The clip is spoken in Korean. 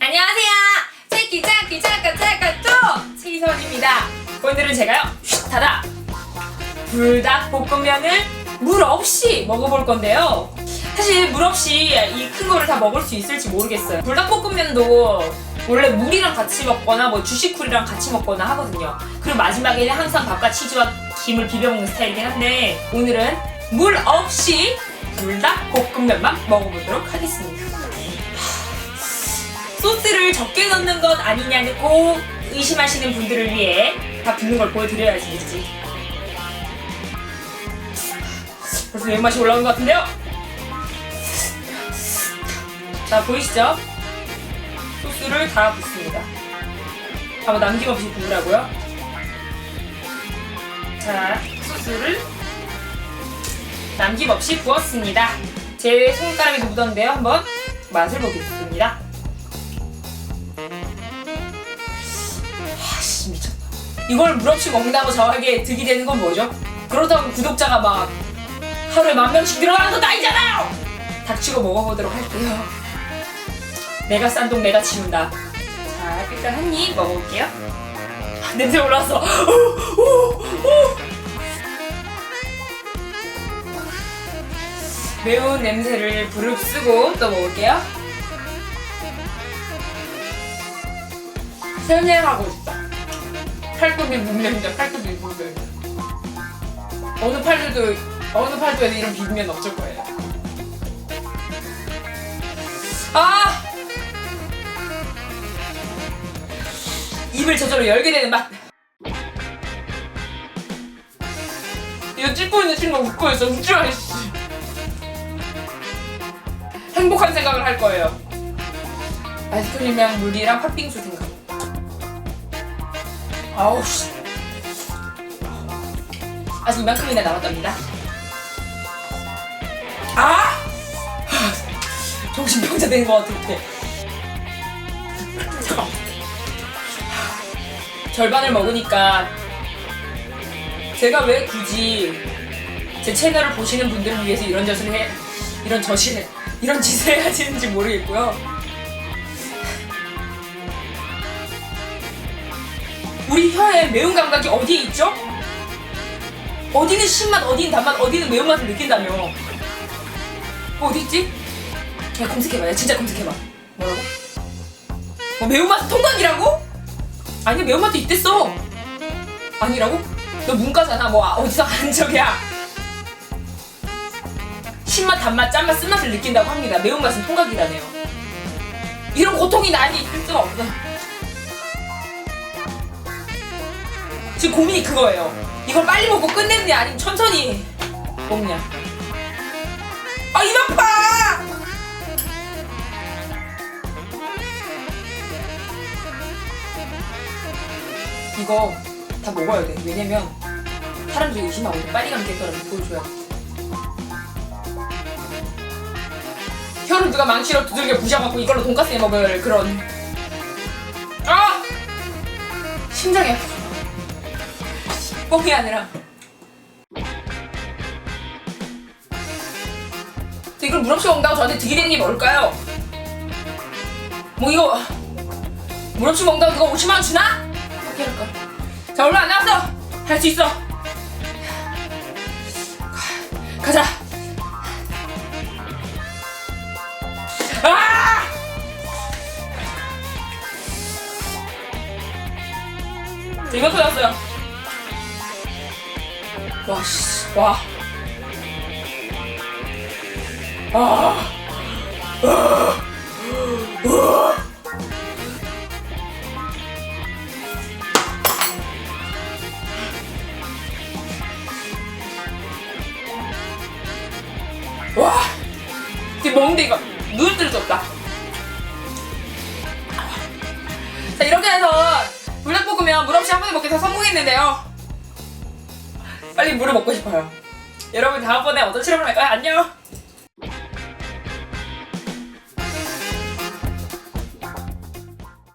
안녕하세요. 차키 차카 차카 쪼 최희선입니다. 오늘은 제가요 슈타다 불닭 볶음면을 물 없이 먹어볼 건데요. 사실 물 없이 이 큰 거를 다 먹을 수 있을지 모르겠어요. 불닭 볶음면도 원래 물이랑 같이 먹거나 뭐 주식쿨이랑 같이 먹거나 하거든요. 그리고 마지막에는 항상 밥과 치즈와 김을 비벼 먹는 스타일이긴 한데 오늘은 물 없이 불닭 볶음면만 먹어보도록 하겠습니다. 소스를 적게 넣는 것 아니냐고 의심하시는 분들을 위해 다 붓는 걸 보여드려야지. 벌써 매운맛이 올라오는 것 같은데요? 자, 보이시죠? 소스를 다 붓습니다. 한번 남김없이 부으라고요. 자, 소스를 남김없이 부었습니다. 제 손가락에도 묻었는데요. 한번 맛을 보겠습니다. 아씨 미쳤다. 이걸 물 없이 먹는다고 저에게 득이 되는 건 뭐죠? 그렇다고 구독자가 막 하루에 만 명씩 늘어나는 것도 아니잖아요! 닥치고 먹어보도록 할게요. 내가 싼똥 내가 치운다. 자, 일단 한 입 먹어볼게요. 아, 냄새 올라왔어. 매운 냄새를 부릅 쓰고 또 먹을게요. 세뇌하고 싶다. 팔뚝이 묵면이다. 팔뚝이 묵면. 어느 팔도도 어느 팔도에는 이런 비빔면 없을 거예요. 아! 입을 저절로 열게 되는 맛. 이거 찍고 있는 친구가 웃고 있어. 웃지 마, 씨. 행복한 생각을 할 거예요. 아이스크림이랑 물이랑 팥빙수 생각. 아우 씨. 아직 이만큼이나 남았답니다. 아! 정신병자 된 것 같아. 잠깐. 절반을 먹으니까 제가 왜 굳이 제 채널을 보시는 분들을 위해서 이런 짓을 해 이런 저실 이런 짓을 해야 되는지 모르겠고요. 우리 혀의 매운 감각이 어디에 있죠? 어디는 신맛, 어디는 단맛, 어디는 매운맛을 느낀다며. 어디 있지? 야 검색해봐. 야 진짜 검색해봐. 뭐라고? 뭐 매운맛 통각이라고? 아니 매운맛도 있댔어. 아니라고? 너 문과잖아. 뭐 아, 어디서 한 적이야? 신맛, 단맛, 짠맛, 쓴맛을 느낀다고 합니다. 매운맛은 통각이라네요. 이런 고통이 나니 있을 수가 없어. 지금 고민이 그거예요. 이걸 빨리 먹고 끝내느냐 아니면 천천히 먹냐. 아, 입 아파! 이거 다 먹어야 돼. 왜냐면 사람들이 의심하거든. 빨리 감기했더라도 보여줘야 돼. 혀를 누가 망치로 두들겨 부셔갖고 이걸로 돈까스 해 먹을 그런 아! 심장이 아파. 뻥이 아니라 저 이걸 물 없이 먹는다고 저한테 게 뭘까요? 뭐 이거 물 없이 먹는다고 이거 50만 원 주나? 어떻게 할까? 자 얼마 안 남았어 할 수 있어 가- 가자 아! 자, 이만큼 나왔어요 와, 씨, 와. 아. 아. 아. 와. 지금 먹는데 이거 눈을 뜰 수 없다. 자, 이렇게 해서 불닭볶음면 물 없이 한 번에 먹기 다 성공했는데요. 빨리 물을 먹고 싶어요. 여러분 다음번에 어떤 실험을 할까요? 안녕.